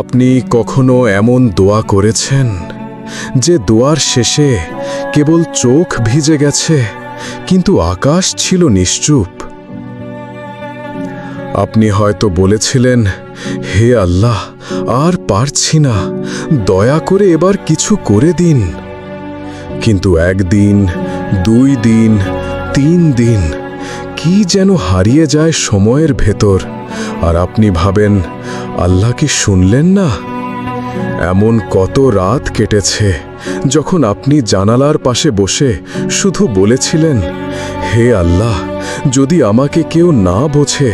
আপনি কখনো এমন দোয়া করেছেন? যে দোয়ার শেষে কেবল চোখ ভিজে গেছে, কিন্তু আকাশ ছিল নিশ্চুপ। আপনি হয়তো বলেছিলেন, হে আল্লাহ, আর পারছি না, দয়া করে এবার কিছু করে দিন। কিন্তু একদিন, দুই দিন, তিন দিন, কি যেন হারিয়ে যায় সময়ের ভেতর, আর আপনি ভাবেন আল্লাহ কি শুনলেন না? এমন কত রাত কেটেছে, যখন আপনি জানালার পাশে বসে শুধু বলেছিলেন, হে আল্লাহ, যদি আমাকে কেউ না বোঝে,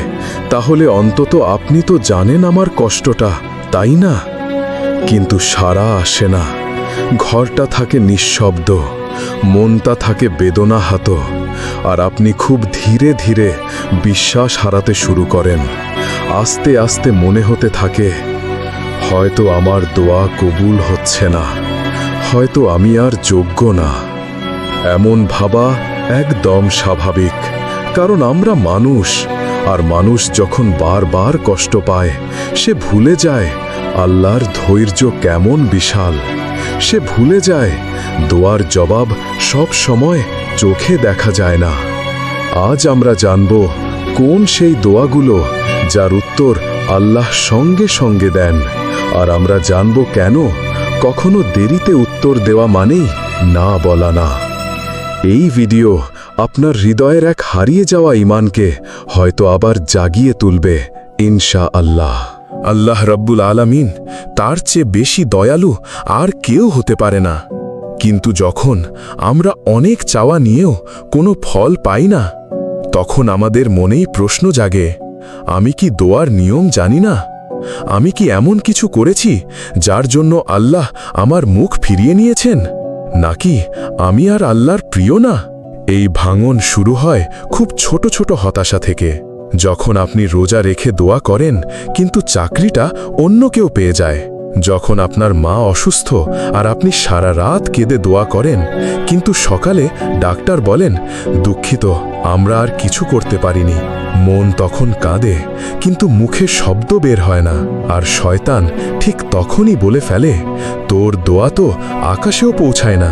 তাহলে অন্তত আপনি তো জানেন আমার কষ্টটা, তাই না? কিন্তু সারা আসে না, ঘরটা থাকে নিঃশব্দ, মনটা থাকে বেদনা বেদনাহাত, আর আপনি খুব ধীরে ধীরে বিশ্বাস হারাতে শুরু করেন। আস্তে আস্তে মনে হতে থাকে, হয়তো আমার দোয়া কবুল হচ্ছে না, হয়তো আমি আর যোগ্য না। এমন ভাবা একদম স্বাভাবিক, কারণ আমরা মানুষ, আর মানুষ যখন বারবার কষ্ট পায়, সে ভুলে যায় আল্লাহর ধৈর্য কেমন বিশাল। সে ভুলে যায় দোয়ার জবাব সব সময় চোখে দেখা যায় না। আজ আমরা জানব কোন সেই দোয়াগুলো যার উত্তর আল্লাহ সঙ্গে সঙ্গে দেন। আর আমরা জানব কেন? কখনো দেরিতে উত্তর দেওয়া মানেই না বলা না। এই ভিডিও আপনার হৃদয়ের এক হারিয়ে যাওয়া ইমানকে হয়তো আবার জাগিয়ে তুলবে ইনশা আল্লাহ আল্লাহ রব্বুল আলামিন তার চেয়ে বেশি দয়ালু আর কেউ হতে পারে না। কিন্তু যখন আমরা অনেক চাওয়া নিয়েও কোনো ফল পাই না, তখন আমাদের মনেই প্রশ্ন জাগে আমি কি দোয়ার নিয়ম জানি না? আমি কি এমন কিছু করেছি যার জন্য আল্লাহ আমার মুখ ফিরিয়ে নিয়েছেন? নাকি আমি আর আল্লাহর প্রিয় না? এই ভাঙন শুরু হয় খুব ছোট ছোট হতাশা থেকে। যখন আপনি রোজা রেখে দোয়া করেন, কিন্তু চাকরিটা অন্য কেউ পেয়ে যায়। যখন আপনার মা অসুস্থ আর আপনি সারা রাত কেঁদে দোয়া করেন, কিন্তু সকালে ডাক্তার বলেন, দুঃখিত, আমরা আর কিছু করতে পারিনি। মন তখন কাঁদে, কিন্তু মুখে শব্দ বের হয় না। আর শয়তান ঠিক তখনই বলে ফেলে, তোর দোয়া তো আকাশেও পৌঁছায় না।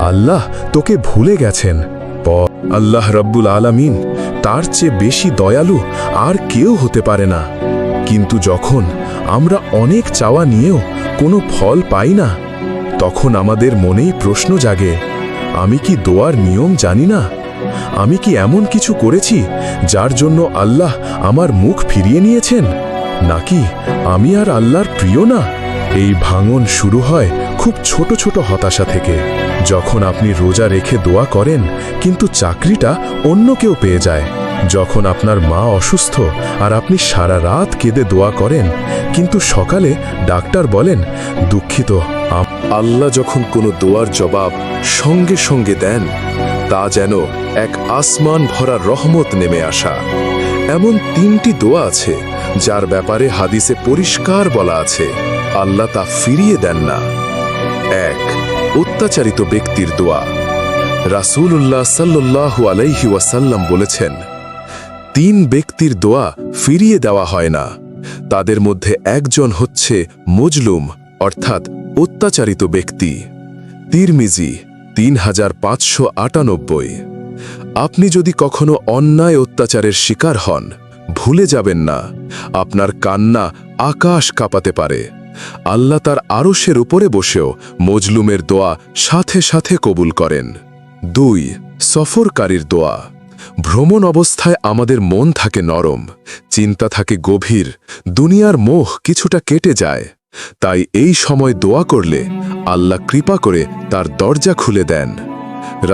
আল্লাহ তোকে ভুলে গেছেন। প আল্লাহ রব্বুল আলামিন তার চেয়ে বেশি দয়ালু আর কেউ হতে পারে না। কিন্তু যখন আমরা অনেক চাওয়া নিয়েও কোনো ফল পাই না। তখন আমাদের মনেই প্রশ্ন জাগে, আমি কি দোয়ার নিয়ম জানি না? আমি কি এমন কিছু করেছি যার জন্য আল্লাহ আমার মুখ ফিরিয়ে নিয়েছেন? নাকি আমি আর আল্লাহর প্রিয় না? এই ভাঙন শুরু হয় খুব ছোট ছোট হতাশা থেকে। যখন আপনি রোজা রেখে দোয়া করেন, কিন্তু চাকরিটা অন্য কেউ পেয়ে যায়। যখন আপনার মা অসুস্থ আর আপনি সারা রাত কেঁদে দোয়া করেন, কিন্তু সকালে ডাক্তার বলেন, দুঃখিত আল্লাহ যখন কোনো দোয়ার জবাব সঙ্গে সঙ্গে দেন, তা যেন এক আসমান ভরা রহমত নেমে আসা। এমন তিনটি দোয়া আছে, যার ব্যাপারে হাদিসে পরিষ্কার বলা আছে, আল্লাহ তা ফিরিয়ে দেন না। এক, অত্যাচারিত ব্যক্তির দোয়া। রাসূলুল্লাহ সাল্লাল্লাহু আলাইহি ওয়াসাল্লাম বলেছেন তিন ব্যক্তির দোয়া ফিরিয়ে দেওয়া হয় না। তাদের মধ্যে একজন হচ্ছে মজলুম, অর্থাৎ অত্যাচারিত ব্যক্তি। তিরমিজি, তিন হাজার পাঁচশো আটানব্বই। আপনি যদি কখনো অন্যায় অত্যাচারের শিকার হন, ভুলে যাবেন না। আপনার কান্না আকাশ কাঁপাতে পারে। আল্লাহ তার আরশের উপরে বসেও মজলুমের দোয়া সাথে সাথে কবুল করেন। দুই, সফরকারীর দোয়া। ভ্রমণ অবস্থায় আমাদের মন থাকে নরম, চিন্তা থাকে গভীর, দুনিয়ার মোহ কিছুটা কেটে যায়। তাই এই সময় দোয়া করলে আল্লাহ কৃপা করে তার দরজা খুলে দেন।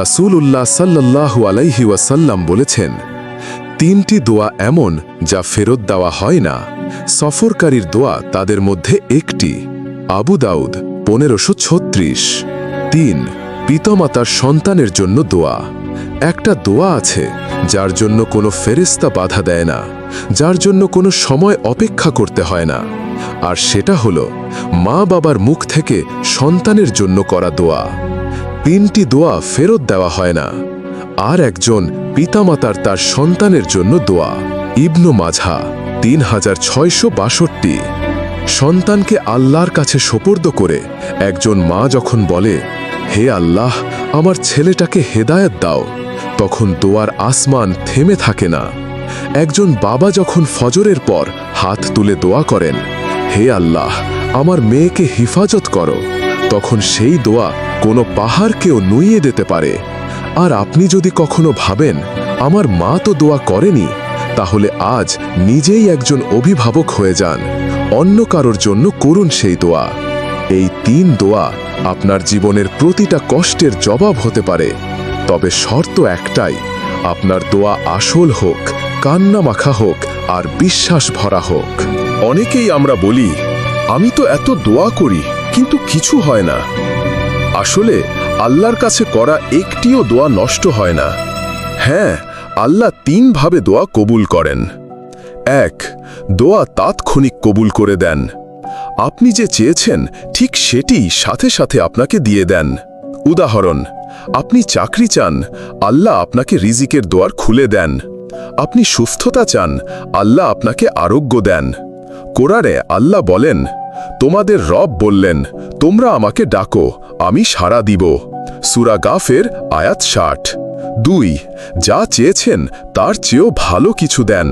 রাসূল উল্লাহ সাল্লাহু আলাইহি ওয়াসাল্লাম বলেছেন, তিনটি দোয়া এমন যা ফেরত দেওয়া হয় না। সফরকারীর দোয়া তাদের মধ্যে একটি। আবু দাউদ পনেরোশো ছত্রিশ। তিন, পিতামাতার সন্তানের জন্য দোয়া। একটা দোয়া আছে যার জন্য কোনো ফেরেস্তা বাধা দেয় না, যার জন্য কোনো সময় অপেক্ষা করতে হয় না। আর সেটা হলো, মা বাবার মুখ থেকে সন্তানের জন্য করা দোয়া। তিনটি দোয়া ফেরত দেওয়া হয় না। আর একজন পিতামাতার তার সন্তানের জন্য দোয়া। ইবনু মাঝা তিন হাজার ছয়শো বাষট্টি। সন্তানকে আল্লাহর কাছে সোপর্দ করে একজন মা যখন বলে, হে আল্লাহ, আমার ছেলেটাকে হেদায়েত দাও। তখন দোয়ার আসমান থেমে থাকে না। একজন বাবা যখন ফজরের পর হাত তুলে দোয়া করেন, হে আল্লাহ, আমার মেয়েকে হিফাজত করো। তখন সেই দোয়া কোনো পাহাড়কেও নুইয়ে দিতে পারে। আর আপনি যদি কখনো ভাবেন, আমার মা তো দোয়া করেনি, তাহলে আজ নিজেই একজন অভিভাবক হয়ে যান। অন্য কারোর জন্য করুন সেই দোয়া। এই তিন দোয়া আপনার জীবনের প্রতিটা কষ্টের জবাব হতে পারে। তবে শর্ত একটাই, আপনার দোয়া আসল হোক কান্না মাখা হোক, আর বিশ্বাস ভরা হোক। অনেকেই আমরা বলি, আমি তো এত দোয়া করি, কিন্তু কিছু হয় না। আসলে, আল্লাহর কাছে করা একটিও দোয়া নষ্ট হয় না। হ্যাঁ আল্লাহ তিনভাবে দোয়া কবুল করেন। এক, দোয়া তাৎক্ষণিক কবুল করে দেন। আপনি যে চেয়েছেন, ঠিক সেটি সাথে সাথে আপনাকে দিয়ে দেন। উদাহরণ আপনি চাকরি চান, আল্লাহ আপনাকে রিজিকের দোয়ার খুলে দেন। আপনি সুস্থতা চান, আল্লাহ আপনাকে আরোগ্য দেন। কোরআনে আল্লাহ বলেন, তোমাদের রব বললেন, তোমরা আমাকে ডাকো, আমি সাড়া দিব। সুরা গাফের আয়াত ষাট। দুই, যা চেয়েছেন, তার চেয়েও ভালো কিছু দেন।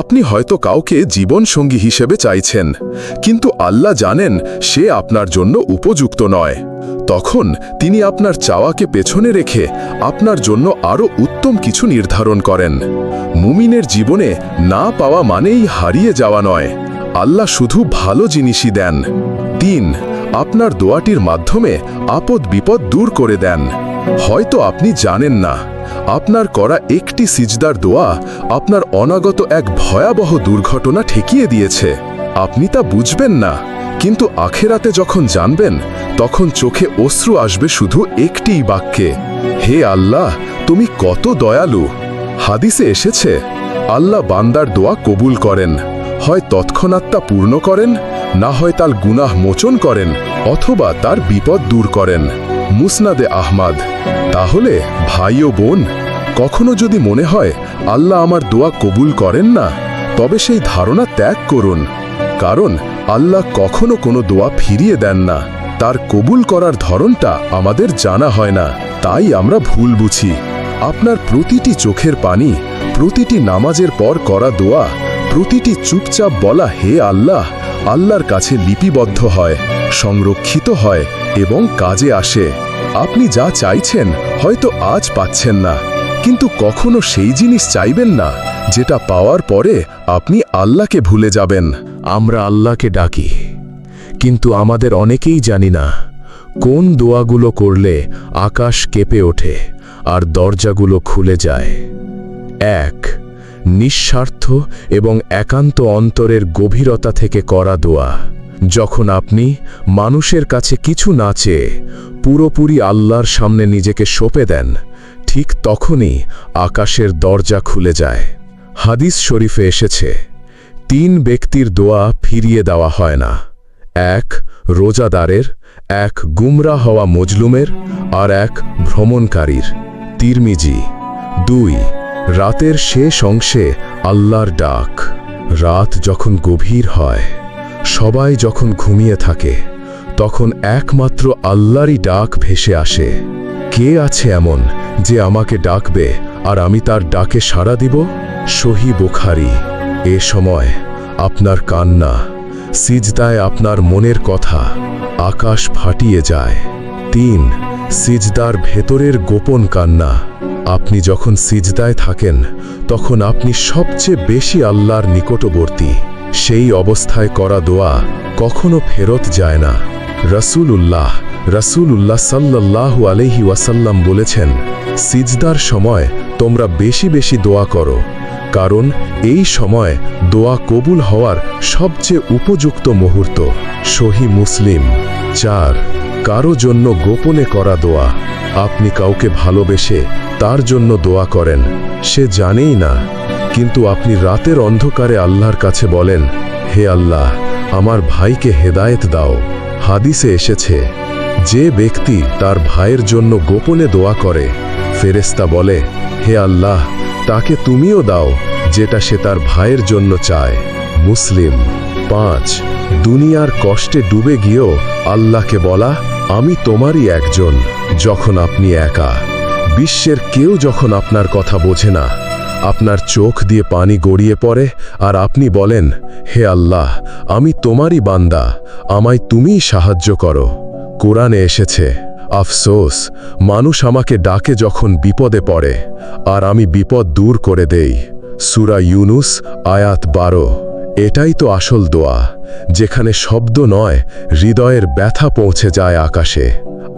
আপনি হয়তো কাউকে জীবনসঙ্গী হিসেবে চাইছেন, কিন্তু আল্লাহ জানেন সে আপনার জন্য উপযুক্ত নয়। তখন তিনি আপনার চাওয়াকে পেছনে রেখে আপনার জন্য আরও উত্তম কিছু নির্ধারণ করেন। মুমিনের জীবনে না পাওয়া মানেই হারিয়ে যাওয়া নয়। আল্লাহ শুধু ভালো জিনিসই দেন। তিন, আপনার দোয়াটির মাধ্যমে আপদ বিপদ দূর করে দেন। হয়তো আপনি জানেন না আপনার করা একটি সিজদার দোয়া আপনার অনাগত এক ভয়াবহ দুর্ঘটনা ঠেকিয়ে দিয়েছে। আপনি তা বুঝবেন না, কিন্তু আখেরাতে যখন জানবেন, তখন চোখে অশ্রু আসবে শুধু একটিই বাক্যে, হে আল্লাহ, তুমি কত দয়ালু! হাদিসে এসেছে, আল্লাহ বান্দার দোয়া কবুল করেন, হয় তৎক্ষণাৎ তা পূর্ণ করেন, না হয় তার গুনাহ মোচন করেন, অথবা তার বিপদ দূর করেন। মুসনাদে আহমাদ। তাহলে ভাই ও বোন, কখনো যদি মনে হয় আল্লাহ আমার দোয়া কবুল করেন না, তবে সেই ধারণা ত্যাগ করুন। কারণ আল্লাহ কখনো কোনো দোয়া ফিরিয়ে দেন না। তার কবুল করার ধরনটা আমাদের জানা হয় না, তাই আমরা ভুল বুঝি। আপনার প্রতিটি চোখের পানি, প্রতিটি নামাজের পর করা দোয়া, প্রতিটি চুপচাপ বলা হে আল্লাহ, আল্লাহর কাছে লিপিবদ্ধ হয়, সংরক্ষিত হয় এবং কাজে আসে। আপনি যা চাইছেন হয়তো আজ পাচ্ছেন না। কিন্তু কখনো সেই জিনিস চাইবেন না, যেটা পাওয়ার পরে আপনি আল্লাহকে ভুলে যাবেন। আমরা আল্লাহকে ডাকি। কিন্তু আমাদের অনেকেই জানি না কোন দোয়াগুলো করলে আকাশ কেঁপে ওঠে আর দরজাগুলো খুলে যায়। এক, নিঃস্বার্থ এবং একান্ত অন্তরের গভীরতা থেকে করা দোয়া। যখন আপনি মানুষের কাছে কিছু না চেয়ে পুরোপুরি আল্লাহর সামনে নিজেকে সঁপে দেন, ঠিক তখনই আকাশের দরজা খুলে যায়। হাদিস শরীফে এসেছে, তিন ব্যক্তির দোয়া ফিরিয়ে দেওয়া হয় না। এক রোজাদারের, এক গুমরা হওয়া মজলুমের আর এক ভ্রমণকারীর। তিরমিজি, দুই রাতের শেষ অংশে আল্লাহর ডাক। রাত যখন গভীর হয় সবাই যখন ঘুমিয়ে থাকে, তখন একমাত্র আল্লাহরই ডাক ভেসে আসে। কে আছে এমন যে আমাকে ডাকবে আর আমি তার ডাকে সাড়া দিব? সহি বোখারি। এ সময় আপনার কান্না, সিজদায় আপনার মনের কথা আকাশ ফাটিয়ে যায়। তিন, সিজদার ভেতরের গোপন কান্না। আপনি যখন সিজদায় থাকেন, তখন আপনি সবচেয়ে বেশি আল্লাহর নিকটবর্তী। সেই অবস্থায় করা দোয়া কখনো ফেরত যায় না। রসুলুল্লাহ রসুলুল্লাহ সাল্লাল্লাহু আলহি ওয়াসাল্লাম বলেছেন, সিজদার সময় তোমরা বেশি বেশি দোয়া করো, কারণ এই সময় দোয়া কবুল হওয়ার সবচেয়ে উপযুক্ত মুহূর্ত। সহি মুসলিম। চার, কারও জন্য গোপনে করা দোয়া। আপনি কাউকে ভালোবেসে তার জন্য দোয়া করেন, সে জানেই না কিন্তু আপনি রাতের অন্ধকারে আল্লাহর কাছে বলেন, হে আল্লাহ, আমার ভাইকে হেদায়েত দাও। হাদিসে এসেছে, যে ব্যক্তি তার ভাইয়ের জন্য গোপনে দোয়া করে ফেরেস্তা বলে, হে আল্লাহ, তাকে তুমিও দাও যেটা সে তার ভাইয়ের জন্য চায়। মুসলিম, পাঁচ, দুনিয়ার কষ্টে ডুবে গিয়েও আল্লাহকে বলা, আমি তোমারই একজন যখন আপনি একা। বিশ্বের কেউ যখন আপনার কথা বোঝে না আপনার চোখ দিয়ে পানি গড়িয়ে পড়ে আর আপনি বলেন, হে আল্লাহ, আমি তোমারই বান্দা, আমায় তুমিই সাহায্য করো। কোরআনে এসেছে, আফসোস, মানুষ আমাকে ডাকে যখন বিপদে পড়ে, আর আমি বিপদ দূর করে দেই। সুরা ইউনুস, আয়াত বারো। এটাই তো আসল দোয়া, যেখানে শব্দ নয়, হৃদয়ের ব্যথা পৌঁছে যায় আকাশে।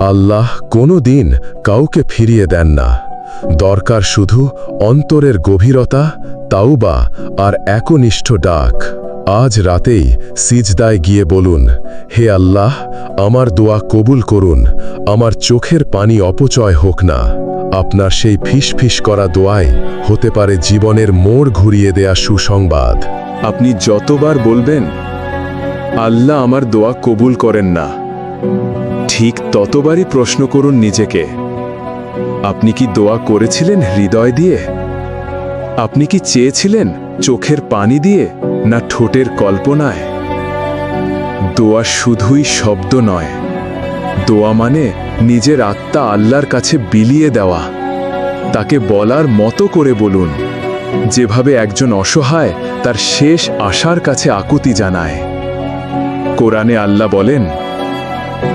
আল্লাহ কোনো দিন কাউকে ফিরিয়ে দেন না। দরকার শুধু অন্তরের গভীরতা, তাওবা আর একনিষ্ঠ ডাক। আজ রাতেই সিজদায় গিয়ে বলুন, হে আল্লাহ, আমার দোয়া কবুল করুন, আমার চোখের পানি অপচয় হোক না। আপনার সেই ফিস ফিস করা দোয়ায় হতে পারে জীবনের মোড় ঘুরিয়ে দেয়া সুসংবাদ। আপনি যতবার বলবেন, আল্লাহ আমার দোয়া কবুল করেন না। ঠিক ততবারই প্রশ্ন করুন নিজেকে। আপনি কি দোয়া করেছিলেন হৃদয় দিয়ে? আপনি কি চেয়েছিলেন চোখের পানি দিয়ে না ঠোঁটের কল্পনায়? দোয়া শুধুই শব্দ নয়। দোয়া মানে নিজের আত্মা আল্লাহর কাছে বিলিয়ে দেওয়া। তাকে বলার মতো করে বলুন, যেভাবে একজন অসহায় তার শেষ আশার কাছে আকুতি জানায়। কোরআনে আল্লাহ বলেন,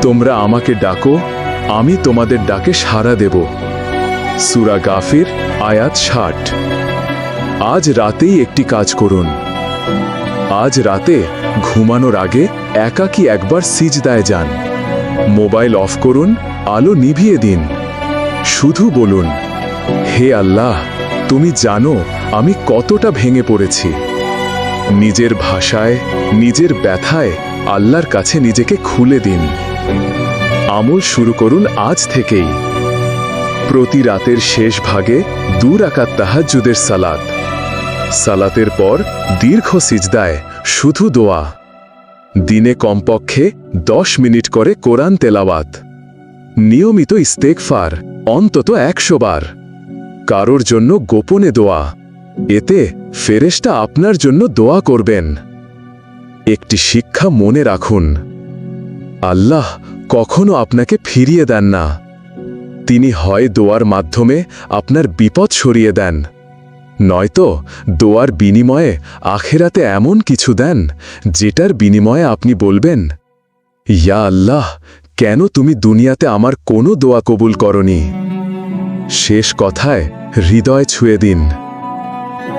তোমরা আমাকে ডাকো, আমি তোমাদের ডাকে সাড়া দেব। সুরা গাফির, আয়াত ষাট। আজ রাতেই একটি কাজ করুন। আজ রাতে ঘুমানোর আগে একাকি একবার সিজদায় যান। মোবাইল অফ করুন, আলো নিভিয়ে দিন। শুধু বলুন, হে আল্লাহ, তুমি জানো আমি কতটা ভেঙে পড়েছি। নিজের ভাষায়, নিজের ব্যথায় আল্লাহর কাছে নিজেকে খুলে দিন। আমল শুরু করুন আজ থেকেই। প্রতি রাতের শেষ ভাগে দূর আকাত তাহাজ্জুদের সালাত। সালাতের পর দীর্ঘ সিজদায় শুধু দোয়া। দিনে কমপক্ষে দশ মিনিট করে কোরআন তেলাওয়াত। নিয়মিত ইস্তেকফার অন্তত একশো বার। কারোর জন্য গোপনে দোয়া। এতে ফেরেশতা আপনার জন্য দোয়া করবেন। একটি শিক্ষা মনে রাখুন। আল্লাহ কখনো আপনাকে ফিরিয়ে দেন না। তিনি হয় দোয়ার মাধ্যমে আপনার বিপদ সরিয়ে দেন। নয়তো দোয়ার বিনিময়ে আখেরাতে এমন কিছু দেন, যেটার বিনিময়ে আপনি বলবেন, ইয়া আল্লাহ, কেন তুমি দুনিয়াতে আমার কোনো দোয়া কবুল করনি? শেষ কথায় হৃদয় ছুঁয়ে দিন।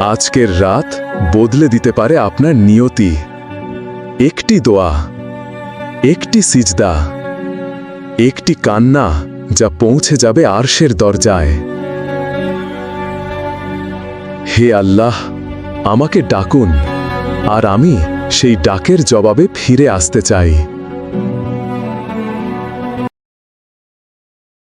আজকের রাত বদলে দিতে পারে আপনার নিয়তি। একটি দোয়া, একটি সিজদা, একটি কান্না যা পৌঁছে যাবে আরশের দরজায়। হে আল্লাহ, আমাকে ডাকুন, আর আমি সেই ডাকের জবাবে ফিরে আসতে চাই।